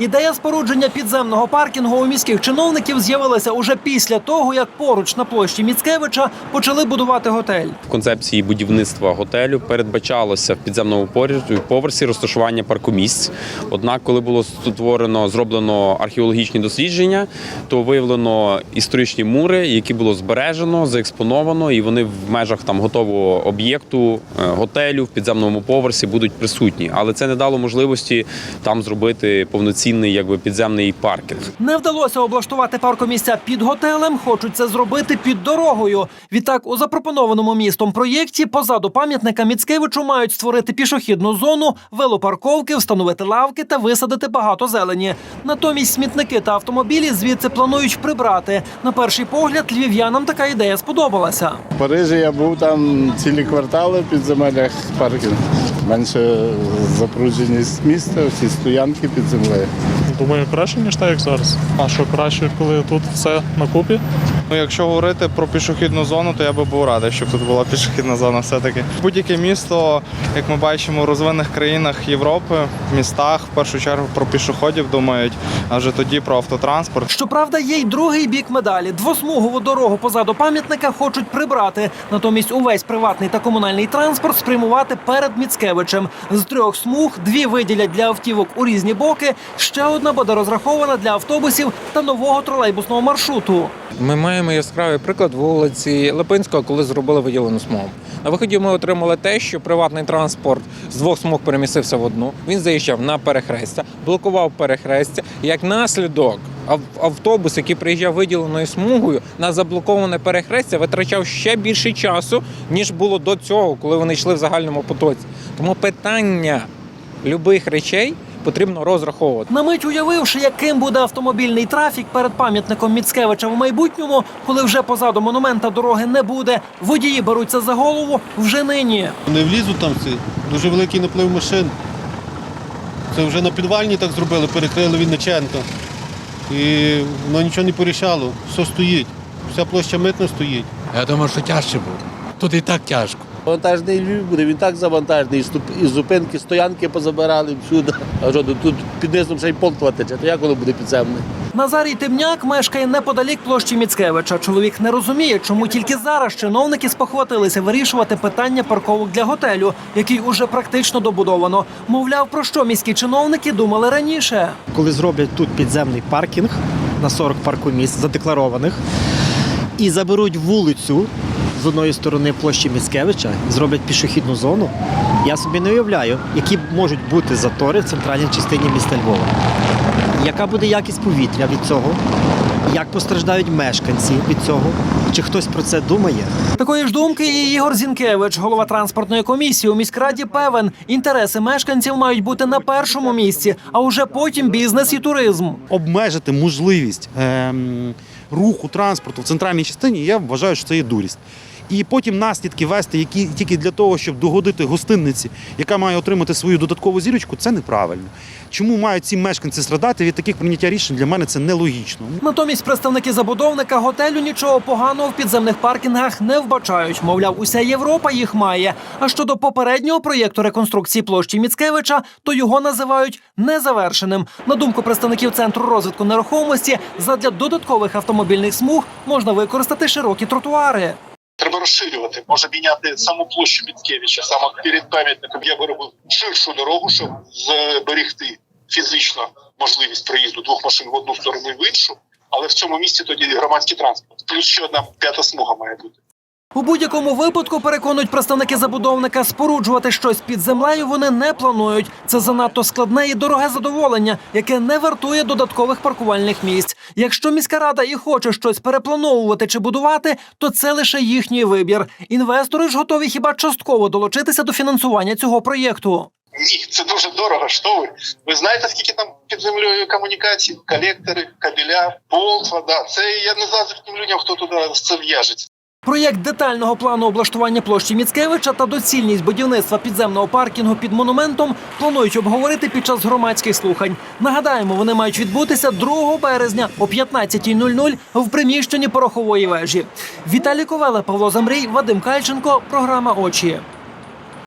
Ідея спорудження підземного паркінгу у міських чиновників з'явилася уже після того, як поруч на площі Міцкевича почали будувати готель. В концепції будівництва готелю передбачалося в підземному поверсі розташування паркомісць. Однак, коли було створено, зроблено археологічні дослідження, то виявлено історичні мури, які було збережено, заекспоновано, і вони в межах там готового об'єкту е, готелю в підземному поверсі будуть присутні. Але це не дало можливості там зробити повноцінний якби підземний паркінг. Не вдалося облаштувати паркомісця під готелем, хочуть це зробити під дорогою. Відтак, у запропонованому містом проєкті позаду пам'ятника Міцкевичу мають створити пішохідну зону, велопарковки, встановити лавки та висадити багато зелені. Натомість смітники та автомобілі звідси планують прибрати. На перший погляд львів'янам така ідея сподобалася. В Парижі я був там цілі квартали в підземеллях паркінг. Менше запруженість міста, всі стоянки під землею. Думаю, краще, ніж так, як зараз. А що краще, коли тут все на купі? Ну, якщо говорити про пішохідну зону, то я би був радий, щоб тут була пішохідна зона. Все-таки будь-яке місто, як ми бачимо, у розвинених країнах Європи, в містах в першу чергу про пішоходів думають, а вже тоді про автотранспорт. Щоправда, є й другий бік медалі. Двосмугову дорогу позаду пам'ятника хочуть прибрати. Натомість увесь приватний та комунальний транспорт спрямувати перед Міцкевичем. З трьох смуг дві виділять для автівок у різні боки. Ще одна буде розрахована для автобусів та нового тролейбусного маршруту. Ми маємо яскравий приклад вулиці Липинського, коли зробили виділену смугу. На виході ми отримали те, що приватний транспорт з двох смуг перемістився в одну. Він заїжджав на перехрестя, блокував перехрестя. Як наслідок, ав- автобус, який приїжджав виділеною смугою на заблоковане перехрестя, витрачав ще більше часу, ніж було до цього, коли вони йшли в загальному потоці. Тому питання любих речей потрібно розраховувати. На мить уявивши, яким буде автомобільний трафік перед пам'ятником Міцкевича в майбутньому, коли вже позаду монумента дороги не буде, водії беруться за голову вже нині. Не влізуть там ці дуже великий наплив машин. Це вже на підвальні так зробили, перекрили Вінниченка. І воно нічого не порішало. Все стоїть. Вся площа митна стоїть. Я думаю, що тяжче буде. Тут і так тяжко. Вантажний Львів буде, він так завантажений, і ступ- і зупинки, стоянки позабирали всюди. А що тут під низом ще й полтва тече, то як воно буде підземне? Назарій Темняк мешкає неподалік площі Міцкевича. Чоловік не розуміє, чому тільки зараз чиновники спохватилися вирішувати питання парковок для готелю, який уже практично добудовано. Мовляв, про що міські чиновники думали раніше. коли зроблять тут підземний паркінг на 40 паркомісць задекларованих і заберуть вулицю з одної сторони площі Міцкевича, зроблять пішохідну зону. Я собі не уявляю, які можуть бути затори в центральній частині міста Львова. Яка буде якість повітря від цього? Як постраждають мешканці від цього? Чи хтось про це думає? Такої ж думки і Ігор Зінкевич, голова транспортної комісії у міськраді, певен, інтереси мешканців мають бути на першому місці, а уже потім бізнес і туризм. обмежити можливість ем, руху транспорту в центральній частині, я вважаю, що це є дурість. І потім наслідки вести, які тільки для того, щоб догодити гостинниці, яка має отримати свою додаткову зірочку, це неправильно. Чому мають ці мешканці страдати від таких прийняття рішень? Для мене це нелогічно. Натомість представники забудовника готелю нічого поганого в підземних паркінгах не вбачають. Мовляв, уся Європа їх має. А щодо попереднього проєкту реконструкції площі Міцкевича, то його називають незавершеним. На думку представників центру розвитку нерухомості, задля додаткових автомобільних смуг можна використати широкі тротуари. Треба розширювати, може міняти саму площу Міцкевича, саме перед пам'ятником. Я би робив ширшу дорогу, щоб зберегти фізично можливість проїзду двох машин в одну сторону і в іншу. Але в цьому місці тоді громадський транспорт. Плюс ще одна п'ята смуга має бути. У будь-якому випадку переконують представники забудовника, споруджувати щось під землею вони не планують. Це занадто складне і дороге задоволення, яке не вартує додаткових паркувальних місць. Якщо міська рада і хоче щось переплановувати чи будувати, то це лише їхній вибір. Інвестори ж готові хіба частково долучитися до фінансування цього проєкту. Ні, це дуже дорого. Що ви? Ви знаєте, скільки там під землею комунікацій? Колектори, кабеля, пол, вода. Це я не знаю тим людям, хто туди це в'яжеться. Проєкт детального плану облаштування площі Міцкевича та доцільність будівництва підземного паркінгу під монументом планують обговорити під час громадських слухань. Нагадаємо, вони мають відбутися 2 березня о 15.00 в приміщенні порохової вежі. Віталій Ковеле, Павло Замрій, Вадим Кальченко. Програма Очі.